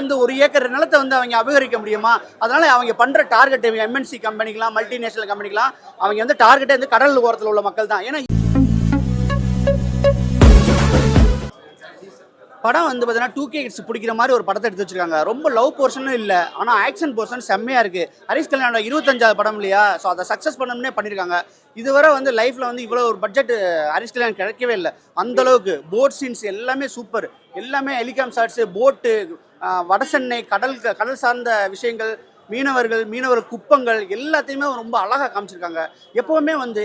வந்து ஒரு ஏக்கர் நிலத்தை வந்து அவங்க அபகரிக்க முடியுமா? அதனால அவங்க பண்ற டார்கெட் எம்என்சி கம்பெனிக்கெல்லாம் மல்டிநேஷனல் கம்பெனிக்கெல்லாம் அவங்க வந்து டார்கெட்டே வந்து கடல் ஓரத்தில் உள்ள மக்கள் தான். ஏன்னா படம் வந்து பார்த்தீங்கன்னா டூ கே கிட்ஸ் பிடிக்கிற மாதிரி ஒரு படத்தை எடுத்து வச்சிருக்காங்க. ரொம்ப லவ் போர்ஷனும் இல்லை. ஆனால் ஆக்ஷன் போர்ஷன் செம்மையாக இருக்குது ஹரிஷ் கல்யாணோட இருபத்தஞ்சாவது படம் இல்லையா? ஸோ அதை சக்ஸஸ் பண்ணணும்னே பண்ணியிருக்காங்க இதுவரை வந்து லைஃப்பில் வந்து இவ்வளோ ஒரு பட்ஜெட் ஹரிஷ் கல்யாணம் கிடைக்கவே இல்லை. அந்த அளவுக்கு போட் சீன்ஸ் எல்லாமே சூப்பர் எல்லாமே ஹெலிகாம் ஷாட்ஸு போட்டு வடசென்னை கடல் கடல் சார்ந்த விஷயங்கள் மீனவர்கள் மீனவர் குப்பங்கள் எல்லாத்தையுமே ரொம்ப அழகாக காமிச்சிருக்காங்க. எப்போவுமே வந்து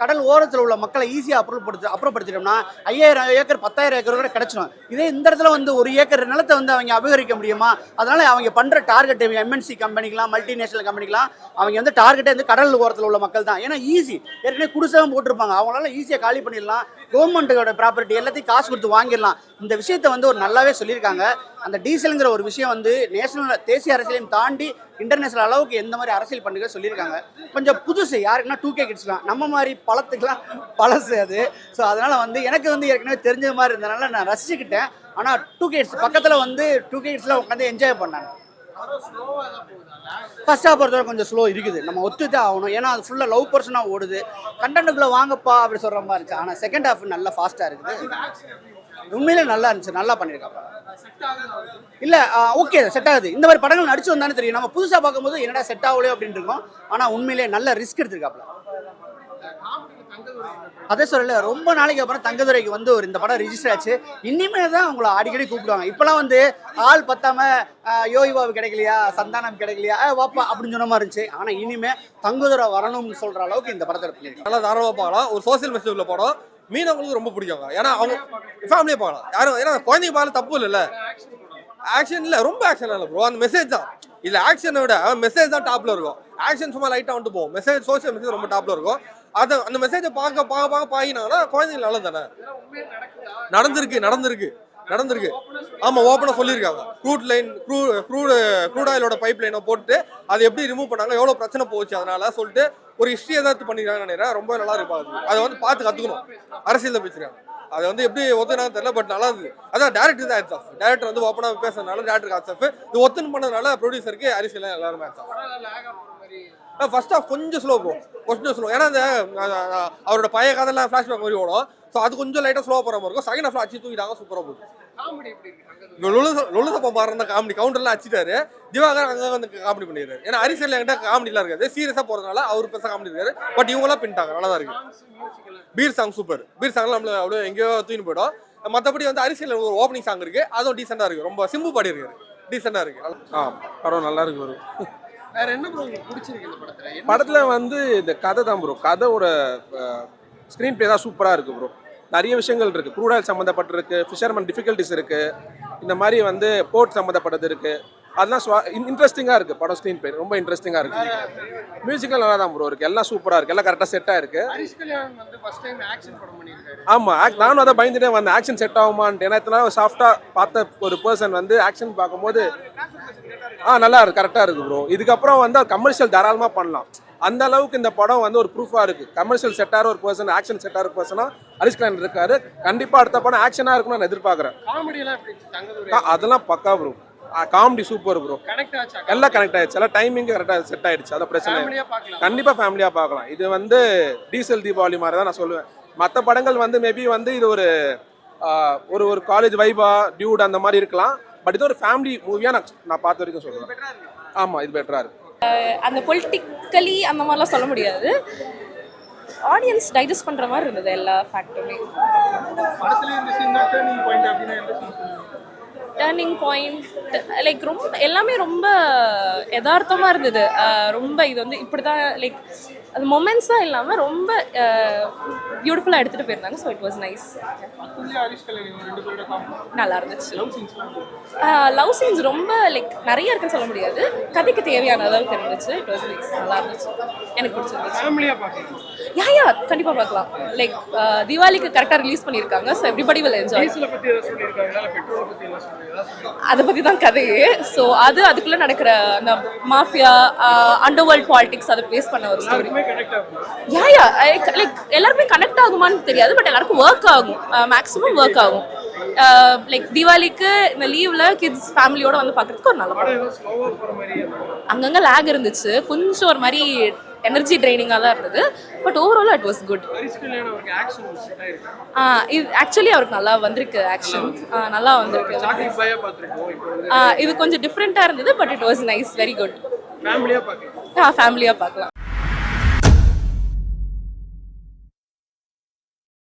கடல் ஓரத்தில் உள்ள மக்களை ஈஸியாக அப்புறப்படுத்து அப்புறப்படுத்திட்டோம்னா ஐயாயிரம் ஏக்கர் பத்தாயிரம் ஏக்கர் கூட கிடைச்சிடும் இதே இந்த இடத்துல வந்து ஒரு ஏக்கர் நிலத்தை வந்து அவங்க அபகரிக்க முடியுமா? அதனால் அவங்க பண்ணுற டார்கெட் எம்என்சி கம்பெனிக்கெலாம் மல்டிநேஷனல் கம்பெனிக்கெலாம் அவங்க வந்து டார்கெட்டே வந்து கடல் ஓரத்தில் உள்ள மக்கள் தான். ஏன்னா ஈஸி ஏற்கனவே குடிசகம் போட்டிருப்பாங்க. அவங்களால ஈஸியாக காலி பண்ணிடலாம். கவர்மெண்ட்டோட ப்ராப்பர்ட்டி எல்லாத்தையும் காசு கொடுத்து வாங்கிடலாம். இந்த விஷயத்தை வந்து ஒரு நல்லாவே சொல்லியிருக்காங்க. அந்த டீசலுங்கிற ஒரு விஷயம் வந்து நேஷனல் தேசிய அரசியலையும் தாண்டி இன்டர்நேஷனல் அளவுக்கு எந்த மாதிரி அரசியல் பண்ணுங்க சொல்லியிருக்காங்க. கொஞ்சம் புதுசு. யாருக்குன்னா டூ கே கிட்ஸ்லாம் நம்ம மாதிரி பழத்துக்குலாம் பழசு அது. ஸோ அதனால் வந்து எனக்கு வந்து ஏற்கனவே தெரிஞ்ச மாதிரி இருந்தனால நான் ரசிச்சுக்கிட்டேன். ஆனால் டூ கேட்ஸ் பக்கத்தில் வந்து டூ கேட்ஸில் உட்காந்து என்ஜாய் பண்ணாங்க. ஃபர்ஸ்ட் ஹாஃப் பொறுத்தவரை கொஞ்சம் ஸ்லோ இருக்குது. நம்ம ஒத்துதான் ஆகணும். ஏன்னா அது ஃபுல்லாக லவ் பர்சனாக ஓடுது. கண்டென்ட்டுக்குள்ளே வாங்கப்பா அப்படி சொல்கிற மாதிரி இருந்துச்சு ஆனால் செகண்ட் ஹாஃப் நல்லா ஃபாஸ்ட்டாக இருக்குது. உண்மையிலே நல்லா இருந்துச்சு. நல்லா பண்ணியிருக்காப்பா இல்லை ஓகே செட் ஆகுது. இந்த மாதிரி படங்கள் நடிச்சு வந்தானே தெரியும். நம்ம புதுசாக பார்க்கும்போது என்னடா செட் ஆகலையோ அப்படின்னு இருக்கோம். ஆனால் உண்மையிலே நல்ல ரிஸ்க் எடுத்திருக்காப்ல அதே சொல்லல ரொம்ப நாளைக்கு அப்புறம் தங்கதுரைக்கு வந்து ஒரு இந்த படம் ரிஜிஸ்டர் ஆச்சு. இனிமே தான் உங்களை அடிக்கடி கூப்பிடுவாங்க. இப்போலாம் வந்து ஆள் பத்தாம ஆஹ், யோகிபாபு கிடைக்கலையா சந்தானம் கிடைக்கலையா ஆ, வாப்பா அப்படின்னு சொன்ன மாதிரி இருந்துச்சு. ஆனால் இனிமே தங்குதுரை வரணும்னு சொல்ற அளவுக்கு இந்த படத்தை பண்ணியிருக்காங்க நல்லா தாராளமாக பார்க்கலாம். ஒரு சோசியல் மெசேஜ் உள்ள படம் மீனவங்களுக்கு ரொம்ப பிடிக்கும் ஏன்னா அவங்க ஃபேமிலியே பார்க்கலாம். யாரும் ஏன்னா குழந்தைங்க பார்க்கல தப்பு இல்லைல்ல. ஆக்ஷன் இல்லை ரொம்ப ஆக்ஷன் இல்லை ப்ரோ அந்த மெசேஜ் தான். இல்ல ஆக்ஷனை விட மெசேஜ் தான் டாப்ல இருக்கும். ஆக்ஷன் சும்மா லைட்டாக வந்துட்டு போகும். மெசேஜ் சோசியல் மெசேஜ் ரொம்ப டாப்ல இருக்கும். அது அந்த மெசேஜை பார்க்க பார்க்க பார்க்க பாயினாங்கன்னா குழந்தைங்க நல்லது தானே? நடந்திருக்கு நடந்திருக்கு நடந்திருக்கு. ஆமா ஓப்பனாக சொல்லியிருக்காங்க. க்ரூட் லைன் க்ரூ க்ரூடு க்ரூட் ஆயிலோட பைப் லைனை போட்டு அதை எப்படி ரிமூவ் பண்ணாங்க எவ்வளோ பிரச்சனை போச்சு அதனால சொல்லிட்டு ஒரு ஹிஸ்ட்ரி ஏதாவது பண்ணிருக்காங்கன்னு நினைக்கிறேன். ரொம்ப நல்லா இருப்பாங்க அதை வந்து பார்த்து கற்றுக்கணும் அரசியலில் பேசுறாங்க அதை வந்து எப்படி ஒத்துனாங்க தெரியல பட் நல்லா இருந்தது. அதான் டேரக்டர் தான் ஹேட்ஸ் ஆஃப் டேரக்டர் வந்து ஓப்பனாக பேசுறதுனால டேரக்டர் ஹேட்ஸ் ஆஃப் இது ஒத்துன்னு பண்ணதுனால ப்ரொடியூசருக்கு அரசியல் எல்லாருமே ஹேட்ஸ் ஆஃப் ஃபர்ஸ்ட் ஆஃப் கொஞ்சம் ஸ்லோ ப்ரோ கொஞ்சம் ஸ்லோ ஏன்னா அந்த அவரோட பழைய கதையெல்லாம் ஃப்ளாஷ்பேக் மாதிரி ஓடும். ஸோ அது கொஞ்சம் லைட்டாக ஸ்லோ போகிற மாதிரி இருக்கும். செகண்ட் ஹாஃப்ல அச்சு தூக்கிட்டாங்க சூப்பராக போகுது. லொலுசப்பா மாறின காமெடி கவுண்டர்லாம் அடிச்சிட்டாரு. திவாகர் அங்கே வந்து காமெடி பண்ணிடுறாரு. ஏன்னா ஹரிசல் என்கிட்ட காமெடிலாம் இருக்காது. சீரியஸாக போகிறதுனால அவர் பெருசாக காமெடி இருக்காரு. பட் இவங்களாம் பின்ட்டாங்க நல்லா தான் இருக்கு. பீர் சாங் சூப்பர் பீர் சாங்லாம் நம்மள அவ்வளோ எங்கேயோ தூக்கின்னு போயிடும். மற்றபடி வந்து அரிசியில் ஒரு ஓப்பனிங் சாங் இருக்கு. அதுவும் டீசெண்டாக இருக்கு. ரொம்ப சிம்பு பாடி இருக்காரு டீசெண்டாக இருக்கு. ஆ படம் நல்லா இருக்கு ப்ரோ. வேற என்ன ப்ரோ பிடிச்சிருக்கு இந்த படத்துல? படத்துல வந்து இந்த கதை தான் ப்ரோ கதையோட ஸ்க்ரீன் பிளே தான் சூப்பராக இருக்கு ப்ரோ நிறைய விஷயங்கள் இருக்கு. க்ரூட் ஆயில் சம்மந்தப்பட்டிருக்கு ஃபிஷர்மேன் டிஃபிகல்ட்டிஸ் இருக்கு. இந்த மாதிரி வந்து போர்ட் சம்மந்தப்பட்டது இருக்கு. அதெல்லாம் இன்ட்ரெஸ்டிங்காக இருக்கு. படம் ஸ்க்ரீன் ப்ளே ரொம்ப இன்ட்ரெஸ்டிங்காக இருக்கு. மியூசிக்கல் நல்லா தான் ப்ரோ இருக்கு. எல்லாம் சூப்பராக இருக்கு. எல்லாம் கரெக்டாக செட்டாக இருக்கு. ஹரிஷ் கல்யாண் வந்து ஃபர்ஸ்ட் டைம் ஆக்ஷன் படம் பண்ணியிருக்காரு. ஆமா ஆக்- நானும் அதை பயந்துட்டே வந்தேன். ஆக்ஷன் செட் ஆகுமான்ட்டு. ஏன்னா இத்தனை நாள் சாஃப்டா பார்த்த ஒரு பர்சன் வந்து ஆக்ஷன் பார்க்கும்போது ஆ நல்லா இருக்கு. கரெக்டா இருக்கு ப்ரோ இதுக்கப்புறம் வந்து கமர்ஷியல் தாராளமா பண்ணலாம். அந்த அளவுக்கு இந்த படம் வந்து ஒரு ப்ரூஃபா இருக்கு. கமர்ஷியல் செட்டார ஒரு பர்சன் ஆக்ஷன் செட்டார ஒரு பர்சனா ஹரிஷ் கல்யாண் இருக்காரு. கண்டிப்பா அடுத்த படம் ஆக்ஷனா இருக்கும்னு நான் எதிர்பார்க்கறேன். அதெல்லாம் pukka bro comedy super bro connect ஆச்சா? எல்லாம் கனெக்ட் ஆயிடுச்சு. எல்லாம் டைமிங் கரெக்டாக செட் ஆயிடுச்சு. அதான் பிரச்சனை. இல்லை. ஃபேமிலியா பார்க்கலாம். கண்டிப்பா ஃபேமிலியா பார்க்கலாம். இது வந்து டீசல் தீபாவளி மாதிரி தான் நான் சொல்லுவேன். மற்ற படங்கள் வந்து மேபி வந்து இது ஒரு ஒரு ஒரு காலேஜ் வைபா டியூட் அந்த மாதிரி இருக்கலாம். பட் இது ஒரு ஃபேமிலி மூவியா நான் நான் பார்த்த வரைக்கும் சொல்லுவேன் ஆமா இது பெட்டரா இருக்கு. அந்த பொலிட்டிக்கலி அந்த மாதிரிலாம் சொல்ல முடியாது. ஆடியன்ஸ் டைஜஸ்ட் பண்ணுற மாதிரி இருந்தது எல்லா ஃபேக்டருமே படத்துல இந்த சீன் தான் டேர்னிங் பாயிண்ட் லைக் ரொம்ப எல்லாமே ரொம்ப யதார்த்தமாக இருந்தது. ரொம்ப இது வந்து இப்படி தான் லைக் அது மொமெண்ட்ஸ் தான் இல்லாமல் ரொம்ப பியூட்டிஃபுல்லாக எடுத்துகிட்டு போயிருந்தாங்க. ஸோ இட் வாஸ் நைஸ் நல்லா இருந்துச்சு. லவ் சீன்ஸ் ரொம்ப லைக் நிறைய இருக்குன்னு சொல்ல முடியாது. கதைக்கு தேவையான அளவுக்கு இருந்துச்சு. இட் வாஸ் நைஸ் நல்லா இருந்துச்சு. எனக்கு பிடிச்சிருந்துச்சு. யா யா கண்டிப்பாக பார்க்கலாம். லைக் தீபாவளிக்கு கரெக்டாக ரிலீஸ் பண்ணியிருக்காங்க. ஸோ எவ்ரிபடி will என்ஜாய் அதை பற்றி தான் கதையே ஸோ அது அதுக்குள்ளே நடக்கிற அந்த மாஃபியா அண்டர் வேர்ல்ட் பாலிடிக்ஸ் அதை பேஸ் பண்ண ஒரு ஸ்டோரி யா யா லைக் எல்லாருமே கனெக்ட் ஆகுமான்னு தெரியாது பட் எல்லாருக்கும் ஒர்க் ஆகும். மேக்ஸிமம் ஒர்க் ஆகும். லைக் தீபாவளிக்கு இந்த லீவ்ல கிட்ஸ் ஃபேமிலியோட வந்து பார்க்கறதுக்கு ஒரு நல்ல படம். அங்கங்க லேக் இருந்துச்சு. கொஞ்சம் ஒரு மாதிரி எனர்ஜி ட்ரைனிங்காக தான் இருந்தது. But overall it was good இது ஆக்சுவலி அவருக்கு நல்லா வந்திருக்கு ஆக்ஷன் நல்லா வந்திருக்கு. இது கொஞ்சம் டிஃப்ரெண்ட்டாக இருந்தது but it was nice very good ஃபேமிலியாக பார்க்கலாம்